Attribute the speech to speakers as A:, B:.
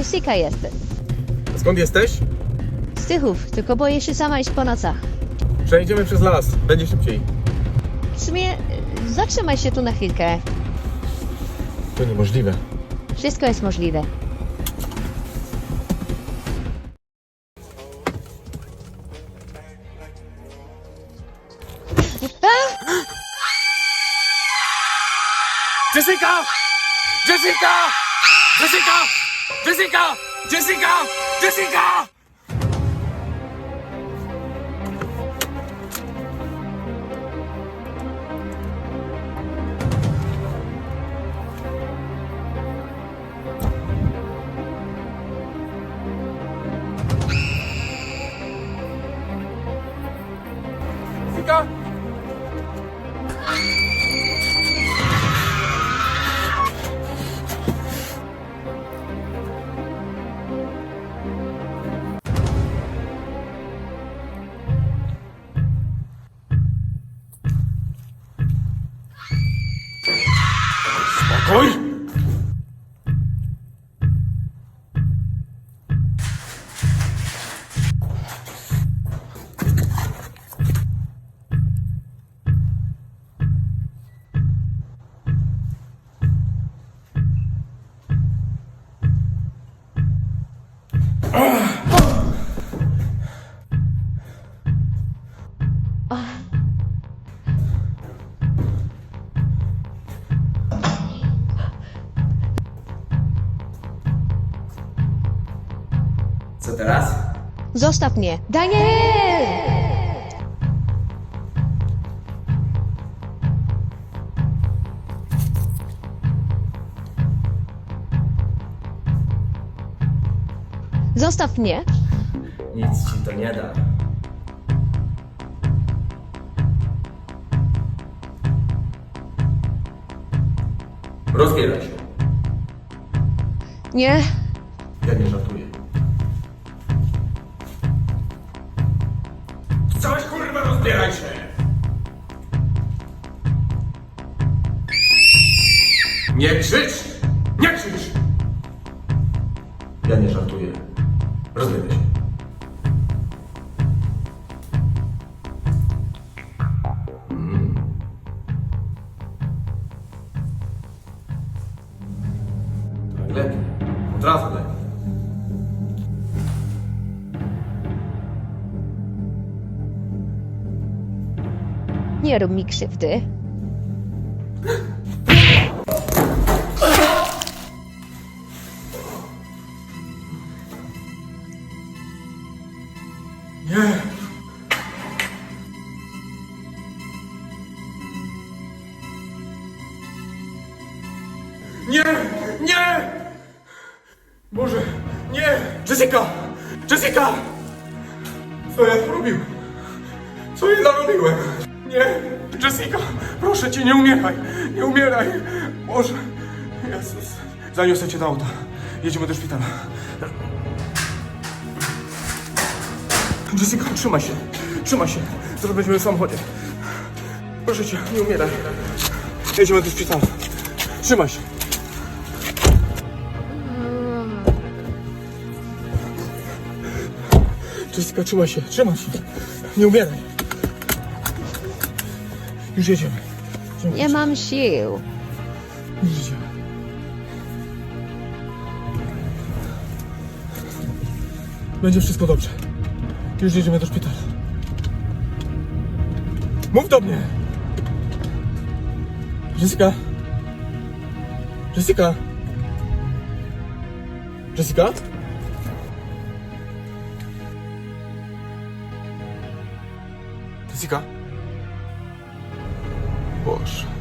A: Jessica jestem.
B: Skąd jesteś?
A: Z Tychów, tylko boję się sama iść po nocach.
B: Przejdziemy przez las, będzie szybciej.
A: W sumie, y, zatrzymaj się tu na chwilkę.
B: To niemożliwe.
A: Wszystko jest możliwe.
B: Jessica! Jessica! Jessica! Jessica! Jessica! Jessica! Jessica! Oi! Ah. ah.
C: Co teraz?
A: Zostaw mnie. Daniel! Zostaw mnie.
C: Nic ci to nie da. Rozbieraj się.
A: Nie.
C: Coś kurwa rozbieraj się!
B: Nie krzycz! Nie krzycz! Ja nie żartuję. Rozbieraj się. Mm. Lepiej. Od razu lepiej.
A: Nie rób mi krzywdy.
B: Nie! Nie! Nie! Boże! Nie! Jessica! Jessica! Co ja zrobiłem? Co ja narobiłem? Nie! Jessica! Proszę cię, nie umieraj! Nie umieraj! Boże! Jezus! Zaniosę cię do auta. Jedziemy do szpitala. Jessica, trzymaj się. Trzymaj się. Zaraz będziemy w samochodzie. Proszę cię, nie umieraj. Jedziemy do szpitala. Trzymaj się. Jessica, trzymaj się. Trzymaj się. Nie umieraj. Już jedziemy.
A: Nie mam sił.
B: Już jedziemy. Będzie wszystko dobrze. Już jedziemy do szpitala. Mów do mnie! Jessica? Jessica? Jessica? Jessica? Boże.